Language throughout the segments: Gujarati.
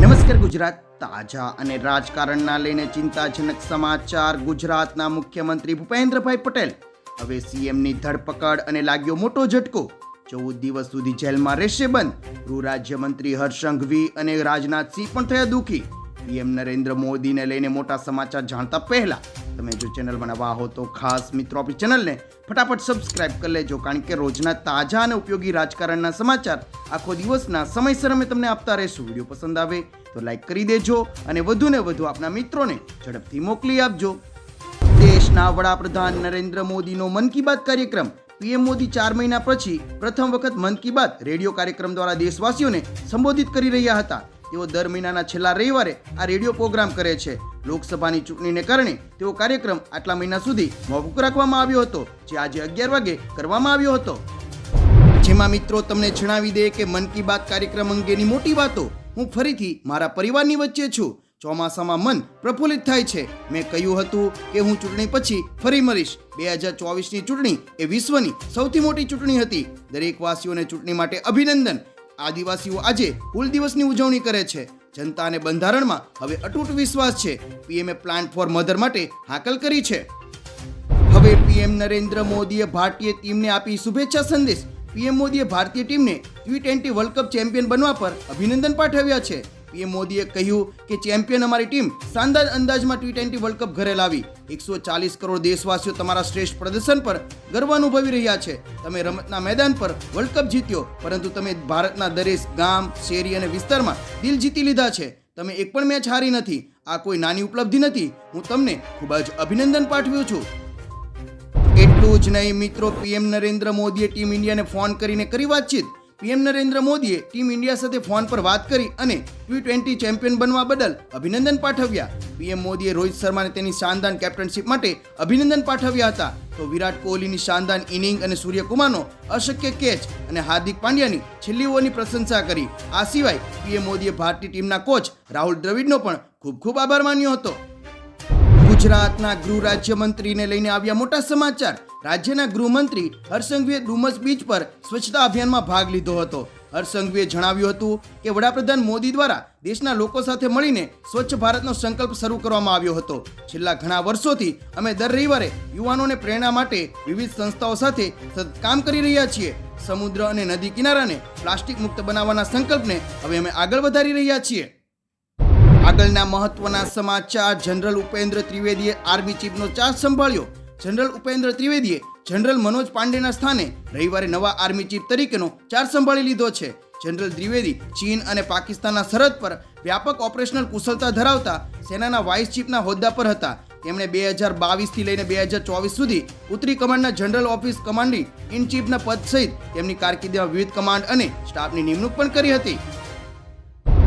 નમસ્કાર ગુજરાત, તાજા અને રાજકારણના લઈને ચિંતાજનક સમાચાર ગુજરાતના મુખ્યમંત્રી ભૂપેન્દ્રભાઈ પટેલ. હવે સીએમની ધરપકડ અને લાગ્યો મોટો ઝટકો. ચૌદ દિવસ સુધી જેલમાં રહેશે બંધ. ગૃહ રાજ્યમંત્રી હર્ષંઘવી અને રાજનાથસિંહ પણ થયા દુઃખી. પીએમ નરેન્દ્ર મોદીને લઈને મોટા સમાચાર જાણતા પહેલા તમે જો ચેનલમાં નવા હો તો ખાસ મિત્રો આપણી ચેનલને ફટાફટ સબસ્ક્રાઇબ કરી લેજો, કારણ કે રોજના તાજા અને ઉપયોગી રાજકારણના સમાચાર આખો દિવસના સમયસર અમે તમને આપતા રહેશું. વીડિયો પસંદ આવે તો લાઈક કરી દેજો અને વધુને વધુ આપના મિત્રોને ઝડપથી મોકલી આપજો. દેશના વડાપ્રધાન નરેન્દ્ર મોદીનો મન કી બાત કાર્યક્રમ પીએમ મોદી ચાર મહિના પછી પ્રથમ વખત મન કી બાત રેડિયો કાર્યક્રમ દ્વારા દેશવાસીઓને સંબોધિત કરી રહ્યા હતા. તેઓ દર મહિનાના છેલ્લા રવિવારે આ રેડિયો પ્રોગ્રામ કરે છે. લોકસભાની ચૂંટણીને કારણે તેઓ કાર્યક્રમ આટલા મહિના સુધી મોકૂફ રાખવામાં આવ્યો હતો, જે આજે અગિયાર વાગે કરવામાં આવ્યો હતો. જેમાં મિત્રો તમને જણાવી દે કે મન કી બાત કાર્યક્રમ અંગેની મોટી વાતો હું ફરીથી મારા પરિવારની વચ્ચે છું. ચોમાસામાં મન પ્રફુલ્લિત થાય છે. મેં કહ્યું હતું કે હું ચૂંટણી પછી ફરી મળીશ બે હજાર ચોવીસની ચૂંટણી એ વિશ્વની સૌથી મોટી ચૂંટણી હતી. દરેક વાસીઓને ચૂંટણી માટે અભિનંદન. આદિવાસીઓ આજે હુલ દિવસની ઉજવણી કરે છે. જનતા અને બંધારણમાં હવે અતૂટ વિશ્વાસ છે. પીએમએ પ્લાન ફોર મધર માટે હાકલ કરી છે. હવે પીએમ નરેન્દ્ર મોદીએ ભારતીય ટીમને આપી શુભેચ્છા સંદેશ. પીએમ મોદીએ ભારતીય ટીમને T twenty world cup champion બનવા પર અભિનંદન પાઠવ્યા છે. પીએમ મોદીએ કહ્યું કે ચેમ્પિયન અમારી ટીમ શાનદાર અંદાજમાં ટી ટ્વેન્ટી વર્લ્ડ કપ ઘરે લાવી. એકસો ચાલીસ કરોડ દેશવાસીઓ તમારા શ્રેષ્ઠ પ્રદર્શન પર ગર્વ અનુભવી રહ્યા છે. તમે રમતના મેદાન પર વર્લ્ડ કપ જીત્યો, પરંતુ તમે ભારતના દરેક ગામ, શેરી અને વિસ્તારમાં દિલ જીતી લીધા છે. તમે એક પણ મેચ હારી નથી. આ કોઈ નાની ઉપલબ્ધિ નથી. હું તમને ખૂબ જ અભિનંદન પાઠવ્યું છું. એટલું જ નહીં મિત્રો, પીએમ નરેન્દ્ર મોદીએ ટીમ ઇન્ડિયાને ફોન કરીને કરી વાતચીત. પીએમ નરેન્દ્ર મોદીએ ટીમ ઇન્ડિયા સાથે ફોન પર વાત કરી અને ટી ટ્વેન્ટી ચેમ્પિયન બનવા બદલ અભિનંદન પાઠવ્યા. પીએમ મોદીએ રોહિત શર્માને તેની શાનદાર કેપ્ટનશિપ માટે અભિનંદન પાઠવ્યા હતા. તો વિરાટ કોહલીની શાનદાર ઇનિંગ અને સૂર્યકુમારનો અશક્ય કેચ અને હાર્દિક પાંડ્યાની છેલ્લી ઓવરની પ્રશંસા કરી. આ સિવાય પીએમ મોદીએ ભારતીય ટીમના કોચ રાહુલ દ્રવિડનો પણ ખૂબ ખૂબ આભાર માન્યો હતો. ગુજરાતના ગૃહ રાજ્યમંત્રીને લઈને આવ્યા મોટા સમાચાર. રાજ્યના ગૃહમંત્રી હરસંઘવીએ ડુમસ બીચ પર સ્વચ્છતા અભિયાનમાં ભાગ લીધો હતો. હરસંઘવીએ જણાવ્યું હતું કે વડાપ્રધાન મોદી દ્વારા દેશના લોકો સાથે મળીને સ્વચ્છ ભારતનો સંકલ્પ શરૂ કરવામાં આવ્યો હતો. છેલ્લા ઘણા વર્ષોથી અમે દર રવિવારે યુવાનોને પ્રેરણા માટે વિવિધ સંસ્થાઓ સાથે કામ કરી રહ્યા છીએ. સમુદ્ર અને નદી કિનારાને પ્લાસ્ટિક મુક્ત બનાવવાના સંકલ્પને હવે અમે આગળ વધારી રહ્યા છીએ. આગળના મહત્વના સમાચાર, જનરલ ઉપેન્દ્ર ત્રિવેદીએ આર્મી ચીફનો ચાર્જ સંભાળ્યો. જનરલ ઉપેન્દ્ર ત્રિવેદીએ જનરલ મનોજ પાંડેના સ્થાને રવિવારે નવા આર્મી ચીફ તરીકેનો ચાર્જ સંભાળી લીધો છે. જનરલ ત્રિવેદી ચીન અને પાકિસ્તાનના સરહદ પર વ્યાપક ઓપરેશનલ કુશળતા ધરાવતા સેનાના વાઇસ ચીફના હોદ્દા પર હતા. તેમણે બે હજાર બાવીસથી લઈને બે હજાર ચોવીસ સુધી ઉત્તરી કમાન્ડના જનરલ ઓફિસ કમાન્ડિંગ ઇન ચીફના પદ સહિત તેમની કારકિર્દીમાં વિવિધ કમાન્ડ અને સ્ટાફની નિમણૂક પણ કરી હતી.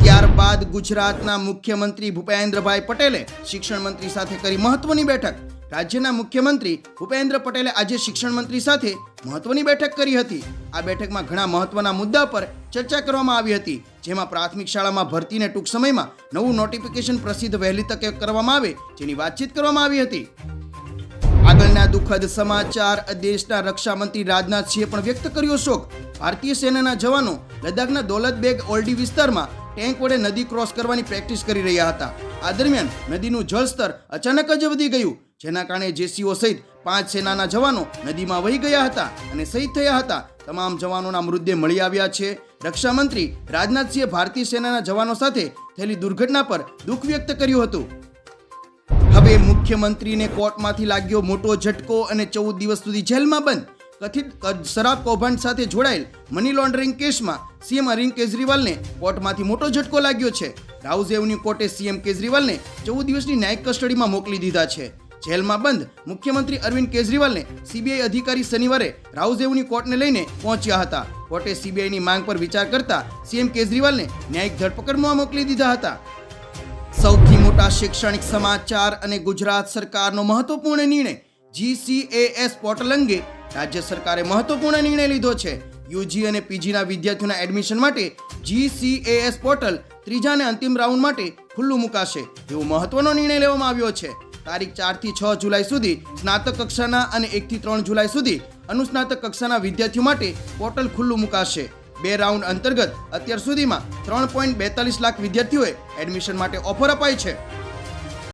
ત્યારબાદ ગુજરાતના મુખ્યમંત્રી ભૂપેન્દ્રભાઈ પટેલે શિક્ષણ મંત્રી સાથે કરી મહત્વની બેઠક. રાજ્યના મુખ્યમંત્રી ભૂપેન્દ્ર પટેલે આજે શિક્ષણ મંત્રી સાથે મહત્વની બેઠક કરી હતી. આ બેઠકમાં ઘણા મહત્વના મુદ્દા પર ચર્ચા કરવામાં આવી હતી, જેમાં પ્રાથમિક શાળામાં ભરતીને ટૂંક સમયમાં નવું નોટિફિકેશન પ્રસિદ્ધ વહેલી તકે કરવામાં આવે જેની વાતચીત કરવામાં આવી હતી. આગળના દુઃખદ સમાચાર, દેશના રક્ષામંત્રી રાજનાથસિંહે પણ વ્યક્ત કર્યો શોક. ભારતીય સેનાના જવાનો લદ્દાખના દોલતબેગ ઓલ્ડી વિસ્તારમાં ટેન્ક વડે નદી ક્રોસ કરવાની પ્રેક્ટિસ કરી રહ્યા હતા. આ દરમિયાન નદીનું જળસ્તર અચાનક જ વધી ગયું. જેના કારણે જેસીઓ સહિત પાંચ સેનાના જવાનો નદીમાં વહી ગયા હતા અને શહીદ થયા હતા. તમામ જવાનોના મૃતદેહ મળી આવ્યા છે. રક્ષામંત્રી રાજનાથસિંહે ભારતીય સેનાના જવાનો સાથે થયેલી દુર્ઘટના પર દુઃખ વ્યક્ત કર્યું હતું. હવે મુખ્યમંત્રીને કોર્ટમાંથી લાગ્યો મોટો ઝટકો અને ચૌદ દિવસ સુધી જેલમાં બંધ. કથિત શરાબ કૌભાંડ સાથે જોડાયેલ મની લોન્ડરિંગ કેસમાં સીએમ અરવિંદ કેજરીવાલને કોર્ટમાંથી મોટો ઝટકો લાગ્યો છે. રાઉઝેવની કોર્ટે સીએમ કેજરીવાલને ચૌદ દિવસની ન્યાયિક કસ્ટડીમાં મોકલી દીધા છે. જેલમાં બંધ મુખ્યમંત્રી અરવિંદ કેજરીવાલને સીબીઆઈ અધિકારી શનિવારે રાઉઝેવની કોર્ટને લઈને પહોંચ્યા હતા. કોર્ટે સીબીઆઈની માંગ પર વિચાર કરતા સીએમ કેજરીવાલને ન્યાયિક ધરપકડમાં મોકલી દીધા હતા. સૌથી મોટા શૈક્ષણિક સમાચાર અને ગુજરાત સરકારનો મહત્વપૂર્ણ નિર્ણય જીસીએએસ પોર્ટલ અંગે રાજ્ય સરકારે મહત્વપૂર્ણ નિર્ણય લીધો છે. યુજી અને પીજીના વિદ્યાર્થીઓના એડમિશન માટે જીસીએએસ પોર્ટલ ત્રીજા અને અંતિમ રાઉન્ડ માટે ખુલ્લું મુકાશે એવો મહત્વનો નિર્ણય લેવામાં આવ્યો છે. તારીખ ચારથી છ જુલાઈ સુધી સ્નાતક કક્ષાના અને એકથી ત્રણ જુલાઈ સુધી અનુસ્નાતક કક્ષાના વિદ્યાર્થીઓ માટે પોર્ટલ ખુલ્લું મુકાશે. બે રાઉન્ડ અંતર્ગત અત્યાર સુધીમાં ત્રણ પોઈન્ટ બેતાલીસ લાખ વિદ્યાર્થીઓએ એડમિશન માટે ઓફર અપાઈ છે.